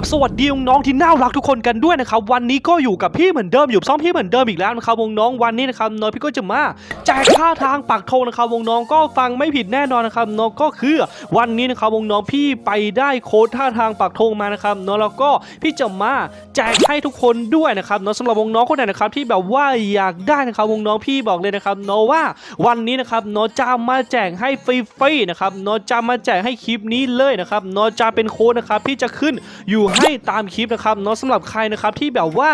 บสวัสดีน้องที่น่ารักทุกคนกันด้วยนะครับวันนี้ก็อยู่กับพี่เหมือนเดิมอยู่ซ่องพี่เหมือนเดิมอีกแล้วนะครับวงน้องวันนี้นะครับน้องพี่ก็จะมาแจกท่าทางปักธงนะครับวงน้องก็ฟังไม่ผิดแน่นอนนะครับน้องก็คือวันนี้นะครับวงน้องพี่ไปได้โค้ดท่าทางปักธงมานะครับน้องแล้วก็พี่จะมาแจกให้ทุกคนด้วยนะครับน้องสำหรับวงน้องคนไหนนะครับที่แบบว่าอยากได้นะครับวงน้องพี่บอกเลยนะครับน้องว่าวันนี้นะครับน้องจะมาแจกให้ฟรีๆนะครับน้องจะมาแจกให้คลิปนี้เลยนะครับน้องจะเป็นโค้ดนะครับที่จะขึ้นอยู่ให้ตามคลิปนะครับเนาะสำหรับใครนะครับที่แบบว่า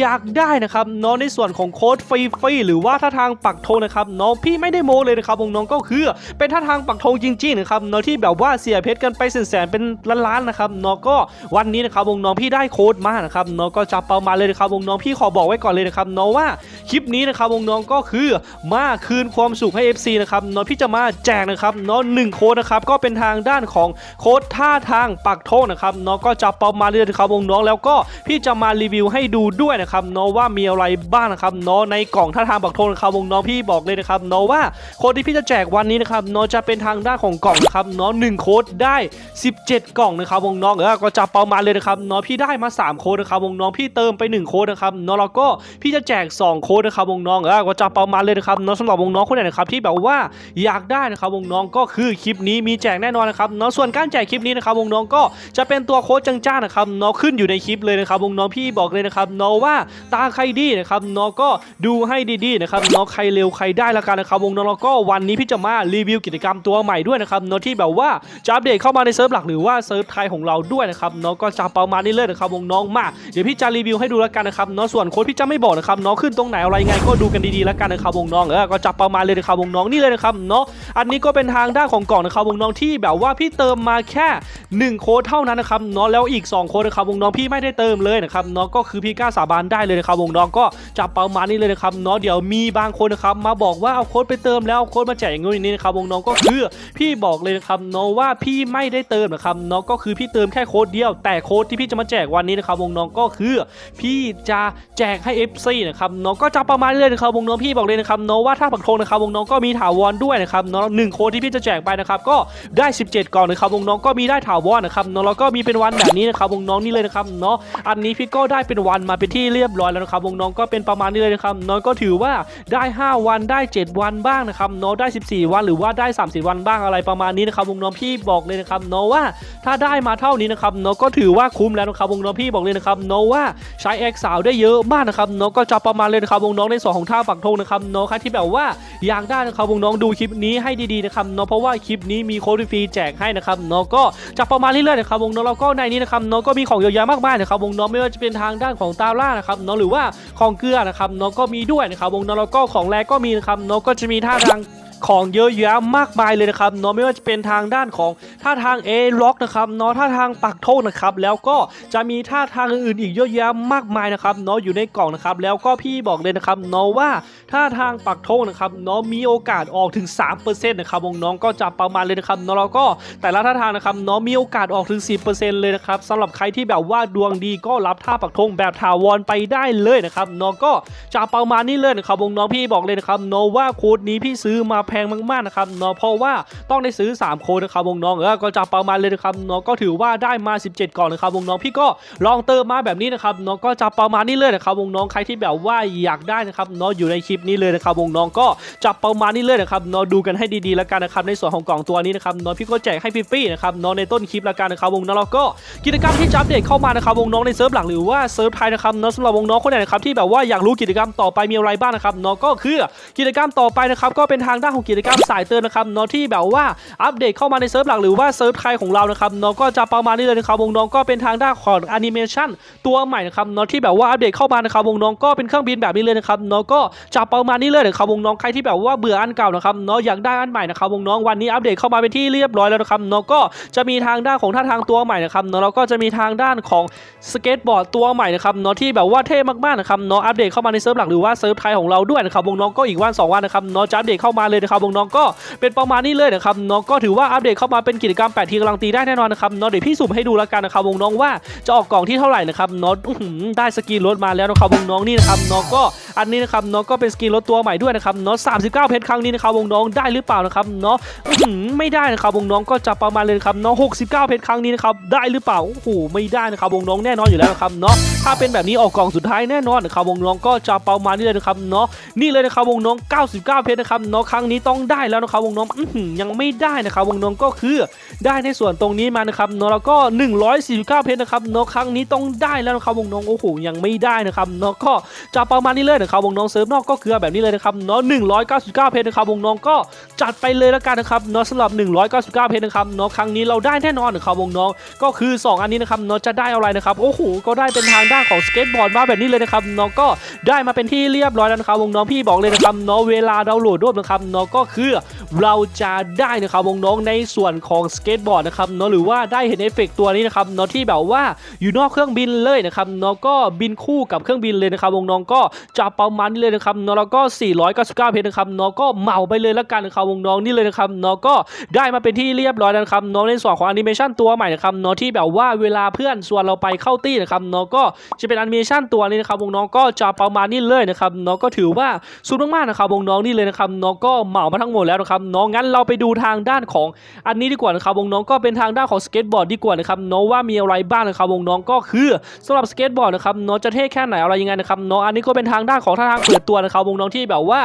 อยากได้นะครับเนาะในส่วนของโค้ดฟรีๆหรือว่าท่าทางปักธงนะครับเนาะพี่ไม่ได้โมเลยนะครับวงน้องก็คือ เป็นท่าทางปักธงจริงๆนะครับเนาะที่แบบว่าเสียเพชรกันไปแสนๆเป็นล้านๆนะครับเนาะก็วันนี้นะครับวงน้องพี่ได้โค้ดมานะครับเนาะก็จับเป้ามาเลยนะครับวงน้องพี่ขอบอกไว้ก่อนเลยนะครับเนาะว่าคลิปนี้นะครับวงน้องก็คือมาคืนความสุขให้ FC นะครับเนาะพี่จะมาแจกนะครับเนาะหนึ่งโค้ดนะครับก็เป็นทางด้านของโค้ดท่าทางปักธงนะครับเนาะก็จับเป้ามาเลยนะครับวงน้องแล้วก็พี่จะมารีวิวให้ดูด้วยนะครับเนาะว่ามีอะไรบ้างนะครับเนาะในกล่องท่าทางปักธงนะครับวงน้องพี่บอกเลยนะครับเนาะว่าโค้ดที่พี่จะแจกวันนี้นะครับเนาะจะเป็นทางด้านของกล่องนะครับเนาะหนึ่งโค้ดได้ 17 กล่องนะครับวงน้องเออก็จับเปามาเลยนะครับเนาะพี่ได้มา 3 โค้ดนะครับวงน้องพี่เติมไป 1 โค้ดนะครับเนาะแล้วก็พี่จะแจก 2 โค้ดนะครับวงน้องเออก็จับเปามาเลยนะครับเนาะสำหรับวงน้องคนไหนนะครับที่แบบว่าอยากได้นะครับวงน้องก็คือคลิปนี้มีแจกแน่นอนนะครับเนาะส่วนการแจกคลิปนี้นะครับวงน้องก็จะเป็นตัวโค้ดจ้างๆนะครับนาะขึ้นอยู่ในคลิปเลยนะครับวงน้องพี่บอกเลยนะครับนาะว่าตาใครดีนะครับนาะก็ดูให้ดีๆนะครับนาะใครเร็วใครได้ละกันนะครับวงน้องแล้วก็วันนี้พี่จะมารีวิวกิจกรรมตัวใหม่ด้วยนะครับนาะที่แบบว่าจะอัปเดตเข้ามาในเซิร์ฟหลักหรือว่าเซิร์ฟไทยของเราด้วยนะครับนาะก็จะประมาณนี้เลยนะครับวงน้องมาเดี๋ยวพี่จะรีวิวให้ดูล้วกันนะครับนาะส่วนโค้ดพี่จะไม่บอกนะครับนาะขึ้นตรงไหนอะไรไงก็ดูกันดีๆล้วกันนะครับวงน้องเออก็จับประมาณเลยนะครับวงน้องนี่เลยนะครับเนาะอันนี้ก็เป็นทางด้านของกล่องนะครับวงน้องที่แบบว่าพี่เติมมาแค่ 1 โค้ดเท่านั้นนะครับเนาะแล้วอีก2โค้ดนะครับวงน้องพี่ไม่ได้เติมเลยนะครับเนาะก็คือพี่กล้าสาบานได้เลยนะครับวงน้องก็จับประมาณนี้เลยนะครับเนาะเดี๋ยวมีบางคนนะครับมาบอกว่าเอาโค้ดไปเติมแล้วเอาโค้ดมาแจกอย่างนู้นอย่างนี้นะครับวงน้องก็คือพี่บอกเลยนะครับเนาะว่าพี่ไม่ได้เติมนะครับเนาะก็คือพี่เติมแค่โค้ดเดียว แต่โค้ดที่พี่จะมาแจกวันนี้นะครับวงน้องก็คือ พี่จะแจกให้ FC นะครับเนาะก็จะประมาณนี้เลยนะครับวงน้องพี่บอกเลยนะครับเนาะว่าถ้าปักธงนะครับวงน้องก็มีถาวรด้วยนะครับเนาะหนึ่งโค้ดที่พี่จะแจกไปนะครับก็ได้ 17 กล่องนะครับวงน้องก็มีได้ถาวรนะครับเนาะแล้วก็มีเป็นวันแบบนี้นะครับวงน้องนี่เลยนะครับเนาะอันนี้พี่ก็ได้เป็นวันมาเป็นที่เรียบร้อยแล้วนะครับวงน้องก็เป็นประมาณนี้เลยนะครับเนาะก็ถือว่าได้ 5 วันได้ 7 วันบ้างนะครับเนาะได้ 14 วันหรือว่าได้ 30 วันบ้างอะไรประมาณนี้นะครับวงน้องพี่บอกเลยนะครับเนาะว่าถ้าได้มาเท่านี้นะครับเนาะก็ถือว่าคุ้มแล้วนะครับวงน้องพี่บอกเลยนะครับเนาะว่าใช้แอคสาวได้เยอะมากนะครับเนาะก็จะประมาณเลยนะครับวงน้องในส่วนของท่าปักธงนะครับเนาะใครที่แบบว่าอยากได้นะครับวงน้องดูคลิปนี้ให้ดีๆนะครับเนาะเพราะว่าคลิปนี้มีโค้ดฟรีแจกให้นะครับเนาะก็จะประมาณเรื่อยๆนะครับวงน้องแล้วก็ในนี้นะครับเนาะก็มีของเยอะแยะมากมายนะครับวงน้องไม่ว่าจะเป็นทางด้านของตาล่านะครับเนาะหรือว่าของเกลือนะครับเนาะก็มีด้วยนะครับวงน้องแล้วก็ของแรก็มีนะครับเนาะก็จะมีท่าทาง ของเยอะแยะมากมายเลยนะครับเนาะไม่ว่าจะเป็นทางด้านของท่าทาง A ล็อกนะครับเนาะท่าทางปักโทษนะครับแล้วก็จะมีท่าทางอื่นอีกเยอะแยะมากมายนะครับเนาะอยู่ในกล่องนะครับแล้วก็พี่บอกเลยนะครับเนาะว่าท่าทางปักโทษนะครับเนาะมีโอกาสออกถึง 3%นะครับวงน้องก็จะประมาณเลยนะครับเนาะแล้วก็แต่ละท่าทางนะครับเนาะมีโอกาสออกถึง 10%เลยนะครับสำหรับใครที่แบบว่าดวงดีก็รับท่าปักธงแบบถาวรไปได้เลยนะครับเนาะก็จะประมาณนี้เลยนะครับวงน้องพี่บอกเลยนะครับเนาะว่าโค้ดนี้พี่ซื้อมาแพงมากๆนะครับเนาะเพราะว่าต้องได้ซื้อ 3 โคนะครับวงน้องเออก็จะประมาณเลยนะครับเนาะก็ถือว่าได้มา 17 ก่อนนะครับวงน้องพี่ก็ลองเติมมาแบบนี้นะครับเนาะก็จะประมาณนี้เลยนะครับวงน้องใครที่แบบว่าอยากได้นะครับเนาะอยู่ในคลิปนี้เลยนะครับวงน้องก็จะประมาณนี้เลยนะครับเนาะดูกันให้ดีๆแล้วกันนะครับในส่วนของกล่องตัวนี้นะครับเนาะพี่ก็แจกให้ฟรีๆนะครับเนาะในต้นคลิปแล้วกันนะครับวงน้องแล้วก็กิจกรรมที่จะอัปเดตเข้ามานะครับวงน้องในเซิร์ฟหลักหรือว่าเซิร์ฟไทยนะครับเนาะสำหรับวงน้องคนไหนนะครับที่แบบว่าอยากรู้กิจกรรมต่อไปมีอะไรบ้างนะครับเนาะก็คือกิจกรรมต่อไปนะครับก็เป็นทางด้านกิจกรรมสายเตือนนะครับเนาะที่แบบว่าอัปเดตเข้ามาในเซิร์ฟหลักหรือว่าเซิร์ฟไทยของเรานะครับเนาะก็จะประมาณนี้เลยนะครับวงน้องก็เป็นทางด้านของแอนิเมชันตัวใหม่นะครับเนาะที่แบบว่าอัปเดตเข้ามานะครับวงน้องก็เป็นเครื่องบินแบบนี้เลยนะครับเนาะก็จะประมาณนี้เลยนะครับวงน้องใครที่แบบว่าเบื่ออันเก่านะครับเนาะอยากได้อันใหม่นะครับวงน้องวันนี้อัปเดตเข้ามาเป็นที่เรียบร้อยแล้วนะครับเนาะก็จะมีทางด้านของท่าทางตัวใหม่นะครับเนาะแล้วก็จะมีทางด้านของสเก็ตบอร์ดตัวใหม่นะครับเนาะที่แบบว่าเท่มากๆนะครับเนาะอัปเดตเข้ามาในเซิร์ฟหลักหรือว่าเซิร์ฟไทยของเราด้วยนะครับวงน้องก็อีกวันสองวันนะครับเนาะจะอัปเดตเข้ามาเลยนะครับนะครับน้องก็เป็นประมาณนี้เลยนะครับน้องก็ถือว่าอัปเดตเข้ามาเป็นกิจกรรม8ทีกำลังตีได้แน่นอนนะครับน้องเดี๋ยวพี่สุ่มให้ดูแล้วกันนะครับวงน้องว่าจะออกกล่องที่เท่าไหร่นะครับน้องได้สกินรถมาแล้วนะครับวงน้องนี่นะครับน้องก็อันนี้นะครับน้องก็เป็นสกินรถตัวใหม่ด้วยนะครับน้อง39 เพชรครั้งนี้นะครับวงน้องได้หรือเปล่านะครับน้อหือไม่ได้นะครับวงน้องก็จะประมาณเลยนครับน้อง69 เพชรครั้งนี้นะครับได้หรือเปล่าโอ้โหไม่ได้นะครับวงน้องแน่นอนอยู่แล้วนะครับเนาะถ้าเป็นแบบนี้ออกกล่องสุดท้ายแน่นอนนะครับวงน้องก็จะประมาณนี้เลยนะครับเนาะนี่เลยนะครับวงน้อง 99 เพชรนะครับเนาะครั้งนี้ต้องได้แล้วนะครับวงน้องยังไม่ได้นะครับวงน้องก็คือได้ในส่วนตรงนี้มานะครับเนาะแล้วก็ 149 เพชรนะครับเนาะครั้งนี้ต้องได้แล้วนะครับวงน้องโอ้โหยังไม่ได้นะครับเนาะก็จะประมาณนี้เลยนะครับวงน้องเซิร์ฟนอกก็คือแบบนี้เลยนะครับเนาะ199 เพชรนะครับวงน้องก็จัดไปเลยแล้วกันนะครับเนาะสำหรับ 199 เพชรนะครับเนาะครั้งนี้เราได้แน่นอนนะครับวงน้องก็คือ 2 อันนี้นะครับเนาะจะได้อะไรนะครับโอ้โหก็ได้เป็นทางด้านของสเก็ตบอร์ดมาแบบนี้เลยนะครับเนาะก็ได้มาเป็นที่เรียบร้อยแล้วนะครับวงน้องพี่บอกเลยนะครับเนาะเวลาดาวน์โหลดรูปนะครับเนาะก็คือเราจะได้นะครับวงน้องในส่วนของสเก็ตบอร์ดนะครับเนาะหรือว่าได้เห็นเอฟเฟกต์ตัวนี้นะครับเนาะที่แบบว่าอยู่นอกเครื่องบินเลยนะครับเนาะก็บินคู่กับเครื่องบินเลยนะครับวงน้องก็จะประมาณนี้เลยนะครับเนาะแล้วก็ 499 เพชรนะครับเนาะก็เหมาไปเลยแล้วกันนะครับวงน้องนี่เลยนะครับเนาะก็ได้มาเป็นที่เรียบร้อยแล้วนะครับเนาะในส่วนของแอนิเมชันตัวใหม่นะครับเนาะที่แบบว่าเวลาเพื่อนชวนเราไปเข้าตี้นะครับเนาะก็จะเป็นแอนิเมชันตัวนี้นะครับวงน้องก็จะประมาณนี้เลยนะครับเนาะก็ถือว่าสุดมากๆนะครับวงน้องนี่เลยนะครับเนาะก็เหมามาทั้งหมดแล้วนะครับนาะงั้นเราไปดูทางด้านของอันนี้ดีกว่านะครับวงน้องก็เป็นทางด้านของสเก็ตบอร์ดดีกว่านะครับเนาะว่ามีอะไรบ้างนะครับวงน้องก็คือสำหรับสเก็ตบอร์ดนะครับเนาะจะเท่แค่ไหนอะไรยังไงนะครับเนาะอันนี้ก็เป็นทางด้านของท่าทางเปิดตัวนะครับวงน้องที่แบบว่า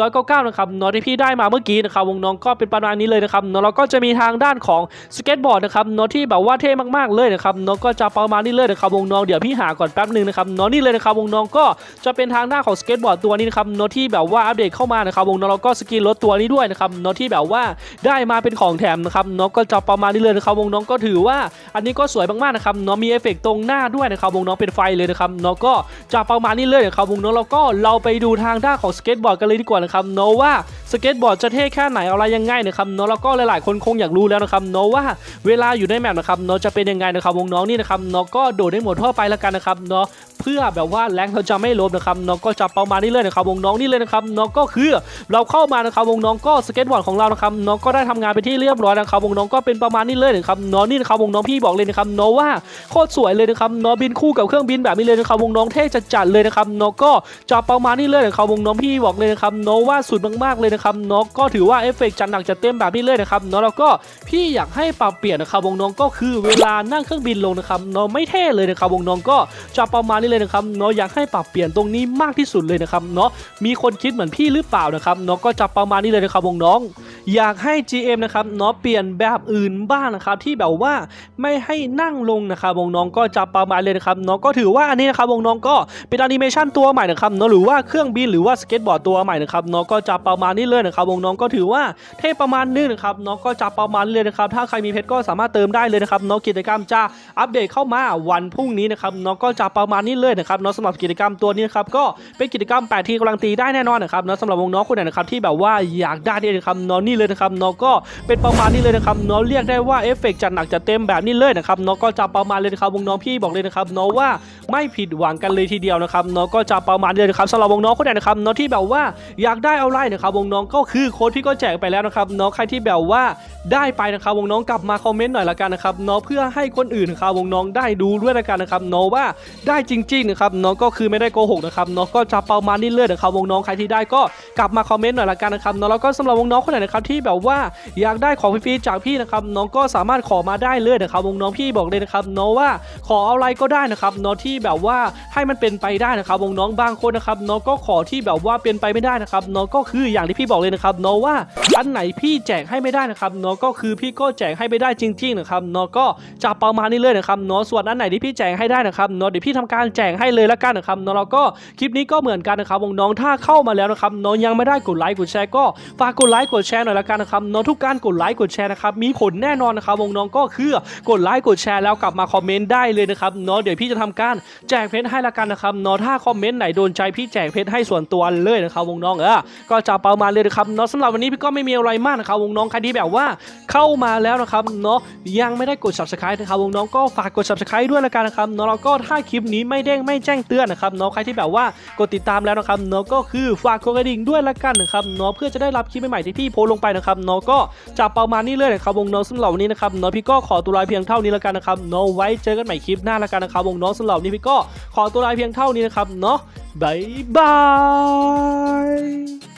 499 นะครับเนาะที่พี่ได้มาเมื่อกี้นะครับวงน้องก็เป็นประมาณนี้เลยนะครับนาะแล้วก็จะมีทางด้านของสเก็ตบอร์ดนะครับเนาะที่แบบว่าเท่มากๆเลยนะครับเนาะก็จะประมาณนี้เลยนะครับวงน้องเดี๋ยวพี่หาก่อนแป๊บหนึ่งนะครับเนาะนี่เลยนะครับวงน้องก็จะเป็นทางด้าของสเก็ตบอร์ดตัวนี้นะครับเนาะที่แบบว่าอัปเดตเข้ามานะครับวงน้องแล้วก็สกินรถตัวนี้ด้วยนะครับเนาะที่แบบว่าได้มาเป็นของแถมนะครับเนาะก็จะประมาณนี้เลยนะครับวงน้องก็ถือว่า อันนี้ก็สวยมากๆนะครับเนาะมีเอฟเฟกต์ตรงหน้าด้วยนะครับวงน้องเป็นไฟเลยนะครับเนาะก็จะประมาณนี้เลยนะครับวงน้องแล้วก็เราไปดูทางด้านของสเก็ตบอร์ดกันเลยดีกว่านะครับเนาะว่า สเก็ตบอร์ดจะเท่แค่ไหนอะไรยังไงนะครับเนาะแล้วก็หลายๆ คนคงอยากรู้แล้วนะครับเนาะว่าเวลาอยู่ในแมปนะครับเนาะจะเป็นยังไงนะครับวงน้องนี่นะครับเนาะก็โดดได้หมดทั่วไปแล้วกันนะครับเนาะเพื่อแบบว่าแรงเราจะไม่ลบนะครับเนาะก็จะประมาณนี้เลยนะครับวงน้องนี่เลยนะครับเนาะก็คือเราเข้ามานะครับวงน้องก็สเก็ตบอร์ดของเรานะครับเนาะก็ได้ทำงานไปที่เรียบร้อยนะครับวงน้องก็เป็นประมาณนี้เลยนะครับเนาะนี่นะครับวงน้องพี่บอกเลยนะครับเนาะว่าโคตรสวยเลยนะครับเนาะบินคู่กับเครื่องบินแบบนี้เลยนะครับวงน้องเท่จัดๆเลยนะครับเนาะก็จะประมาณนี้เลยนะครับวงน้องพี่บอกเลยนะครับเนาะว่าสุดมากๆเลยนะครับเนาะก็ถือว่าเอฟเฟกต์จัดหนักจัดเต็มแบบนี้เลยนะครับเนาะแล้วก็พี่อยากให้ปรับเปลี่ยนนะครับวงน้องก็คือเวลานั่งเครื่องบินลงนะครับเนาะไม่เท่เลยนะครับวงน้องก็จะประมาณนี้เลยนะครับเนาะอยากให้ปรับเปลี่ยนตรงนี้มากที่สุดเลยนะครับเนาะมีคนคิดเหมือนพี่หรือเปล่านะครับเนาะก็จะประมาณนี้เลยนะครับวงน้อง อยากให้ GM นะครับเนาะเปลี่ยนแบบอื่นบ้างนะครับที่แบบว่าไม่ให้นั่งลงนะครับวงน้องก็จะประมาณเลยนะครับเนาะก็ถือว่าอันนี้นะครับวงน้องก็เป็นแอนิเมชันตัวใหม่นะครับเนาะหรือว่าเครื่องบินหรือว่าสเก็ตบอร์ดตัวใหม่นะครับเนาะก็จะประมาณนี้เลยนะครับวงน้องก็ถือว่าเท่ประมาณนึงนะครับเนาะก็จะประมาณเลยนะครับถ้าใครมีเพชรก็สามารถเติมได้เลยนะครับเนาะกิจกรรมจะอัปเดตเข้ามาวันพรุ่งนี้นะครับเนาะก็จะประมาณนี้เลยนะครับเนาะสำหรับกิจกรรมตัวนี้นะครับก็เป็นกิจกรรม8ทีกำลังตีได้แน่นอนนะครับเนาะสำหรับวงน้องคนไหนนะครับที่แบบว่าอยากได้เนี่ยนะครับเนาะนี่เลยนะครับเนาะก็เป็นประมาณนี้เลยนะครับเนาะเรียกได้ว่าเอฟเฟกต์จัดหนักจัดเต็มแบบนี้เลยนะครับเนาะก็จะประมาณเลยนะครับวงน้องพี่บอกเลยนะครับเนาะว่าไม่ผิดหวังกันเลยทีเดียวนะครับเนาะก็จะประมาณเลยนะครับสำหรับวงน้องคนไหนนะครับเนาะที่แบบว่าอยากได้เอาไล่นะครับวงน้องก็คือโค้ดที่ก็แจกไปแล้วนะครับเนาะใครที่แบบว่าได้ไปนะครับวงน้องกลับมาคอมเมนต์หน่อยละกันนะครับเนาะเพื่อให้คนอื่นนะครับวงน้องได้ดูด้วยละกันนะครับเนาะว่าได้จริงๆนะครับเนาะก็คือไม่ได้โกหกนะครับเนาะก็จะประมาณนี้เลยนะครับวงน้องใครที่ได้ก็กลับมาคอมเมนต์หน่อยละกันนะครับเนาะแล้วก็สำหรับวงน้องคนไหนนะครับที่แบบว่าอยากได้ของฟรีๆจากพี่นะครับน้องก็สามารถขอมาได้เลยนะครับวงน้องพี่บอกเลยนะครับเนาะว่าขออะไรก็ได้นะครับเนาะที่แบบว่าให้มันเป็นไปได้นะครับวงน้องบางคนนะครับเนาะก็ขอที่แบบว่าเป็นไปไม่ได้นะครับเนาะก็คืออย่างที่พี่บอกเลยนะครับเนาะว่าอันไหนพี่แจกให้ไม่ได้นะครับเนาะก็คือพี่ก็แจกให้ไม่ได้จริงๆนะครับเนาะก็จะประมาณนี้เลยนะครับเนาะส่วนอันไหนที่พี่แจกให้ได้นะครับเนาะเดี๋ยวพี่ทำการแจกให้เลยละกันนะครับเนาะแล้วก็คลิปนี้ก็เหมือนกันนะครับวงน้องถ้าเข้ามาแล้วนะครับเนาะยังไม่ได้กดไลค์กดแชร์ก็ฝากกดไลค์กดแชร์หน่อยละกันนะครับเนาะทุกการกดไลค์กดแชร์นะครับมีผลแน่นอนนะครับวงน้องก็คือกดไลค์กดแชร์แล้วกลับมาคอมเมนต์ได้เลยนะครับเนาะเดี๋ยวพี่จะทำการแจกเพชรให้ละกันนะครับเนาะถ้าคอมเมนต์ไหนโดนใจพี่แจกเพชรให้ส่วนตัวเลยนะครับวงน้องเออก็จะประมาณเลยนะครับเนาะสำหรับวันนี้พี่ก็ไม่มีอะไรมากนะครับวงน้องใครที่แบบว่าเข้ามาแล้วนะครับเนาะยังไม่ได้กด subscribe นะครับวงน้องก็ฝากกด subscribe ด้วยละกันนะครับเนาะแล้วก็ถ้าคลิปนี้ไม่เด้งไม่แจ้งเตือนนะครับเนาะใครที่แบบว่ากดติดตามแล้วนะครับเนาะก็คือฝากกดกระดิ่งด้วยละกันนะครับเนาะเพื่อจะได้รับคลิปใหม่ๆที่พี่โพสต์ลงไปนะครับเนาะก็จะประมาณนี้เลยนะครับวงน้องสำหรับวันนี้นะครับเนาะพี่ก็ขอตัวลาเพียงเท่านี้ละกันนะครับเนาะไว้เจอกันใหม่คลิปหน้าละกันนะครับวงน้องสำหรับวันนี้พี่ก็ขอตัวลาเพียงเท่านี้นะครับเนาะบายบาย